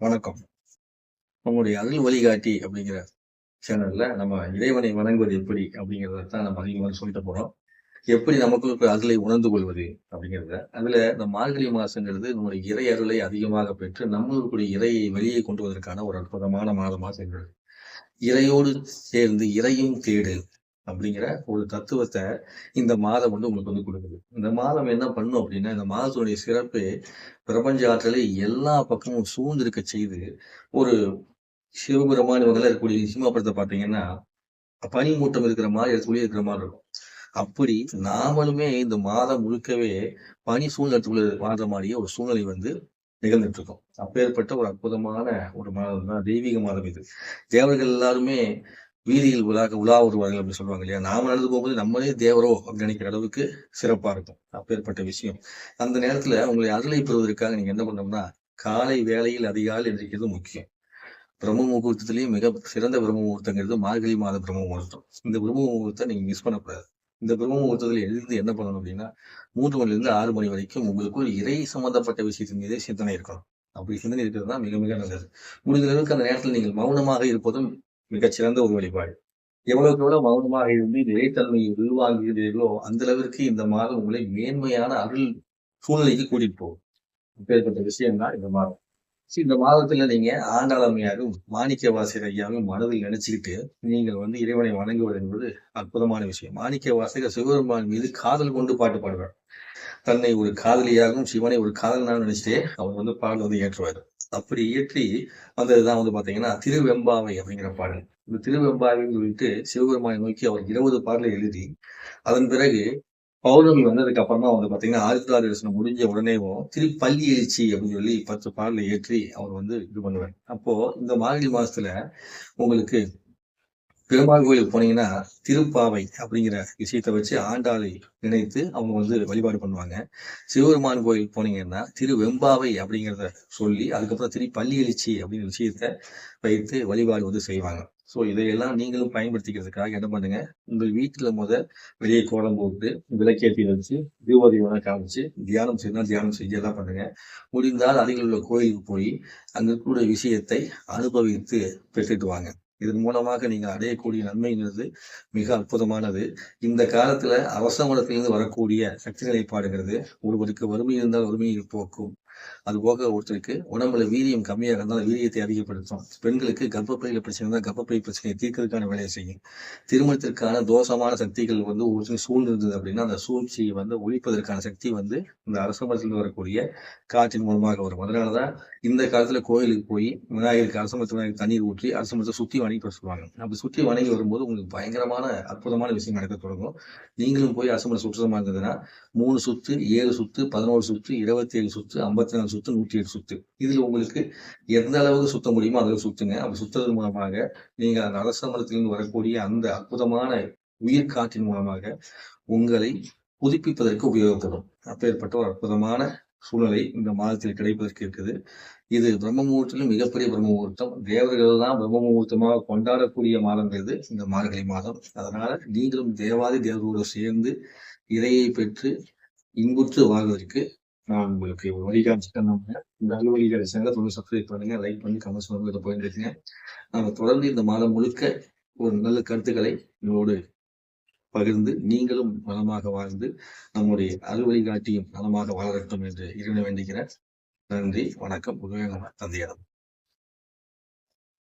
வணக்கம். நம்முடைய அருள் வழிகாட்டி அப்படிங்கிற சேனல்ல நம்ம இறைவனை வணங்குவது எப்படி அப்படிங்கிறத தான் நம்ம அதிகமாக சொல்லிட்டு போறோம். எப்படி நமக்குள் இப்போ அருளை உணர்ந்து கொள்வது அப்படிங்கிறத. அதுல இந்த மார்கழி மாசங்கிறது நம்முடைய இறை அருளை அதிகமாக பெற்று நம்மளுடைய இறையை வெளியே கொண்டு வருவதற்கான ஒரு அற்புதமான மாதமாக சென்றது இறையோடு சேர்ந்து இறையும் தேடு அப்படிங்கிற ஒரு தத்துவத்தை இந்த மாதம் வந்து உங்களுக்கு வந்து கொடுக்குது. இந்த மாதம் என்ன பண்ணும் அப்படின்னா இந்த மாதத்துடைய சிறப்பு பிரபஞ்ச ஆற்றலை எல்லா பக்கமும் சூழ்ந்திருக்க செய்து ஒரு சிவபெருமான் இவங்கெல்லாம் இருக்கக்கூடிய சினிமா பார்த்தீங்கன்னா பனி மூட்டம் இருக்கிற மாதிரி இடத்துக்குள்ளே இருக்கிற மாதிரி இருக்கும். அப்படி நாமளுமே இந்த மாதம் முழுக்கவே பனி சூழ்நிலத்துக்குள்ள வாழ்ற மாதிரியே ஒரு சூழ்நிலை வந்து நிகழ்ந்துட்டு இருக்கும் அப்பேற்பட்ட ஒரு அற்புதமான ஒரு மாதம் தான் தெய்வீக மாதம் இது. தேவர்கள் எல்லாருமே வீதியில் உலாக உலா வருவார்கள் அப்படின்னு சொல்லுவாங்க இல்லையா? நாம நடந்து போகும்போது நம்மளே தேவரோ அப்படின்னு நினைக்கிற அளவுக்கு சிறப்பா இருக்கும். அப்பேற்பட்ட விஷயம். அந்த நேரத்துல உங்களை அருளை பெறுவதற்காக நீங்க என்ன பண்ணோம்னா காலை வேளையில் அதிகாலை எந்திரிக்கிறது முக்கியம். பிரம்ம முகூர்த்தத்திலேயே மிக சிறந்த பிரம்ம முகூர்த்தங்கிறது மார்கழி மாத பிரம்ம முகூர்த்தம். இந்த பிரம்ம முகூர்த்தத்தை நீங்க மிஸ் பண்ணக்கூடாது. இந்த பிரம்ம முகூர்த்தத்தில் எழுந்து என்ன பண்ணணும் அப்படின்னா மூன்று மணிலிருந்து ஆறு மணி வரைக்கும் உங்களுக்கு ஒரு இறை சம்பந்தப்பட்ட விஷயத்தின் மீதே சிந்தனை இருக்கணும். அப்படி சிந்தனை இருக்கிறது தான் மிக மிக நல்லது. முடிந்த அளவுக்கு அந்த நேரத்தில் நீங்கள் மௌனமாக இருப்பதும் மிகச்சிறந்த ஒரு வழிபாடு. எவ்வளவுக்கு எவ்வளவு மௌனமாக இருந்து நிலைத்தன்மையை உருவாகிறீர்களோ உருவாங்குகிறீர்களோ அந்த அளவிற்கு இந்த மாதம் உங்களை மேன்மையான அருள் சூழ்நிலைக்கு கூட்டிட்டு போகும். இப்பேற்பட்ட விஷயம் தான் இந்த மாதம். இந்த மாதத்துல நீங்க ஆண்டாளமையாரும் மாணிக்க வாசகர் ஐயாவும் மனதில் நினைச்சுக்கிட்டு நீங்கள் வந்து இறைவனை வணங்குவது என்பது அற்புதமான விஷயம். மாணிக்க வாசகர் சிவபெருமான் மீது காதல் கொண்டு பாட்டு பாடுவார். தன்னை ஒரு காதலியாகவும் சிவனை ஒரு காதலனாக நினைச்சிட்டே அவர் வந்து பாடல் வந்து ஏற்றுவார் அப்படி இயற்றி வந்ததுதான் வந்து பாத்தீங்கன்னா திருவெம்பாவை அப்படிங்கிற பாடல். இந்த திருவெம்பாவைன்னு சொல்லிட்டு சிவபெருமானை நோக்கி அவர் இருபது பாடலை எழுதி அதன் பிறகு பௌர்ணமி வந்ததுக்கு அப்புறமா வந்து பாத்தீங்கன்னா ஆயிரத்தி தரிசனம் முடிஞ்ச உடனேவும் திரு பள்ளி எழுச்சி அப்படின்னு சொல்லி பத்து பாடலை ஏற்றி அவர் வந்து இது பண்ணுவார். அப்போ இந்த மார்கழி மாசத்துல உங்களுக்கு பெருமாள் கோயிலுக்கு போனீங்கன்னா திருப்பாவை அப்படிங்கிற விஷயத்தை வச்சு ஆண்டாளை நினைத்து அவங்க வந்து வழிபாடு பண்ணுவாங்க. சிவபெருமான் கோயில் போனீங்கன்னா திரு வெம்பாவை அப்படிங்கிறத சொல்லி அதுக்கப்புறம் திரு பள்ளி எழுச்சி அப்படிங்கிற விஷயத்த வைத்து வழிபாடு வந்து செய்வாங்க. ஸோ இதையெல்லாம் நீங்களும் பயன்படுத்திக்கிறதுக்காக என்ன பண்ணுங்க உங்கள் வீட்டில் முத வெளியே கோலம் போட்டு விளக்கேற்றி வச்சு தீபாவளி காமிச்சு தியானம் செய்யணும் தியானம் செய்யலாம் பண்ணுங்க. முடிந்தால் அருகில் உள்ள கோயிலுக்கு போய் அங்கே கூட விஷயத்தை அனுபவித்து பெற்றுட்டு வாங்க. இதன் மூலமாக நீங்கள் அடையக்கூடிய நன்மைங்கிறது மிக அற்புதமானது. இந்த காலத்துல அவசரத்திலிருந்து வரக்கூடிய சக்தி நிலைப்பாடுங்கிறது ஒருவருக்கு வறுமை இருந்தால் வறுமையை போக்கும். அது போக ஒருத்தருக்கு உடம்புல வீரியம் கம்மியாக இருந்தால் வீரியத்தை அதிகப்படுத்தும். பெண்களுக்கு கர்ப்பப்பையில பிரச்சனை இருந்தால் கர்ப்பப்பை பிரச்சனையை தீர்க்கிறதுக்கான வேலையை செய்யும். திருமணத்திற்கான தோஷமான சக்திகள் வந்து ஒரு சூழ்ந்திருந்தது அப்படின்னா அந்த சூழ்ச்சியை வந்து ஒழிப்பதற்கான சக்தி வந்து இந்த அரசமரத்தில் வரக்கூடிய காற்றின் மூலமாக வரும். அதனாலதான் இந்த காலத்துல கோயிலுக்கு போய் விநாயகருக்கு அரசமரத்து விநாயகர் தண்ணீர் ஊற்றி அரசமரத்தை சுத்தி வணங்கி சொல்லுவாங்க. அப்படி சுற்றி வணங்கி வரும்போது உங்களுக்கு பயங்கரமான அற்புதமான விஷயம் நடக்க தொடங்கும். நீங்களும் போய் அரசமரம் சுற்றமா இருந்ததுன்னா மூணு சுத்து ஏழு சுத்து பதினோரு சுத்து இருபத்தி ஏழு சுத்து ஐம்பத்தி நாலு சுத்து நூற்றி எட்டு சுத்து. இதுல உங்களுக்கு எந்த அளவுக்கு சுத்த முடியுமோ அதை சுத்துங்க. அப்படி சுத்ததன் மூலமாக நீங்க அந்த அரசமரத்திலிருந்து வரக்கூடிய அந்த அற்புதமான உயிர் காற்றின் மூலமாக உங்களை புதுப்பிப்பதற்கு உபயோகப்படும். அப்பேற்பட்ட ஒரு அற்புதமான சூழ்நிலை இந்த மாதத்தில் கிடைப்பதற்கு இருக்குது. இது பிரம்ம முகூர்த்தத்திலும் மிகப்பெரிய பிரம்ம முகூர்த்தம் தேவர்கள் தான் பிரம்ம முகூர்த்தமாக கொண்டாடக்கூடிய மாதம் இது இந்த மார்கழி மாதம். அதனால நீங்களும் தேவாதி தேவர்களோடு சேர்ந்து இறையை பெற்று இன்புற்று வாழ்வதற்கு நான் உங்களுக்கு வழிகாட்சிட்டேன் நம்ம இந்த அலுவலிகளை சேனலை தொடர்ந்து சப்ஸ்கிரைப் பண்ணுங்க லைக் பண்ணி கமெண்ட்ஸ் பண்ணுங்க இதை போயிருந்துருக்கீங்க நம்ம தொடர்ந்து இந்த மாதம் முழுக்க ஒரு நல்ல கருத்துக்களை உங்களோடு பகிர்ந்து நீங்களும் நலமாக வாழ்ந்து நம்முடைய அறுவழி காட்டியும் நலமாக வளரட்டும் என்று இறைவனை வேண்டுகிறேன் நன்றி வணக்கம் உதவியான தந்தையாரம்